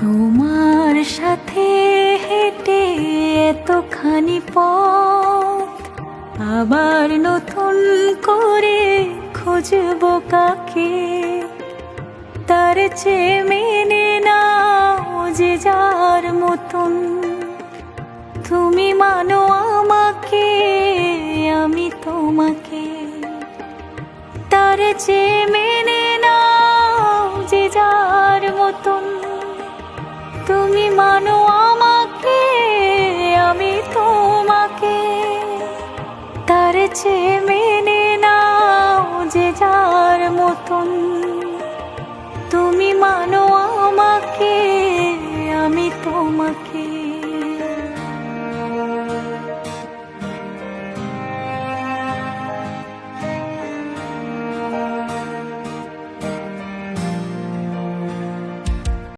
তোমার সাথে হেঁটে এতখানি পথ আবার নতুন করে খুঁজবো কাকে? তার চেয়ে মেনে নাও যে যার মতন। তুমি মানো আমাকে, আমি তোমাকে। তার চেয়ে মানো আমাকে, আমি তোমাকে। তার চেয়ে মেনে নাও যে যার মতন। তুমি মানো আমাকে, আমি তোমাকে।